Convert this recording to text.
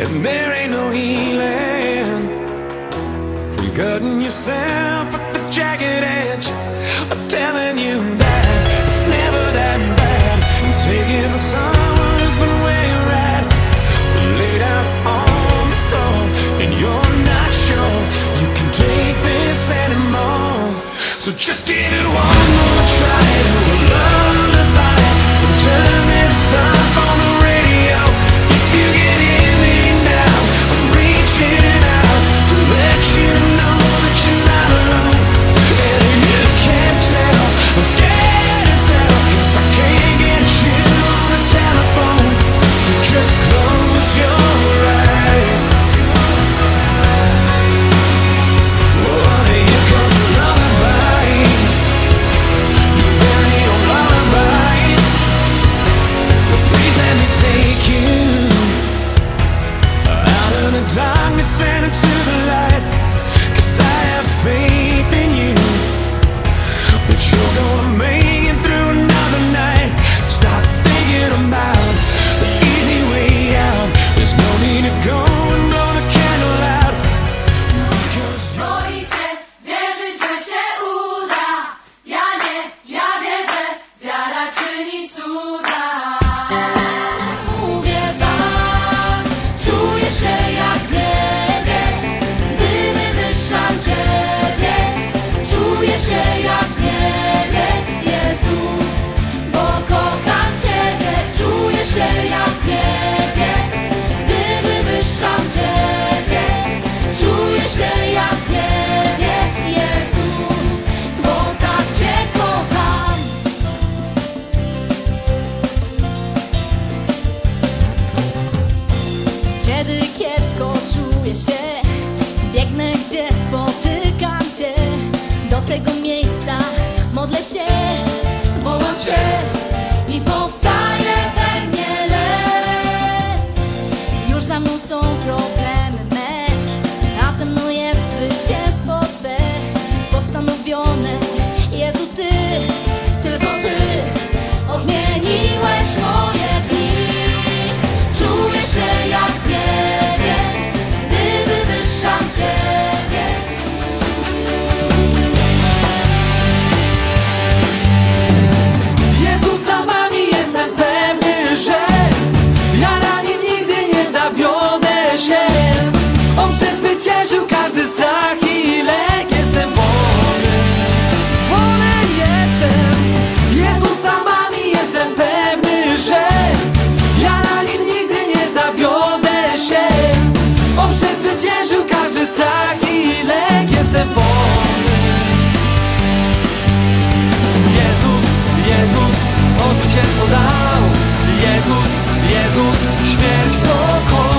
And there ain't no healing from cutting yourself at the jagged edge. I'm telling you that it's never that bad. Take it from someone who's been where you're at, laid out on the floor, and you're not sure you can take this anymore. So just give it one more try. Meni 谢谢。wycieszył każdy strach i lek. Jestem wolny, wolny jestem. Jezus sam wami jestem pewny, że Ja na nim nigdy nie zawiodę się. On przezwyciężył każdy strach i lek. Jestem wolny. Jezus, Jezus, Ozu się dał. Jezus, Jezus, śmierć pokonał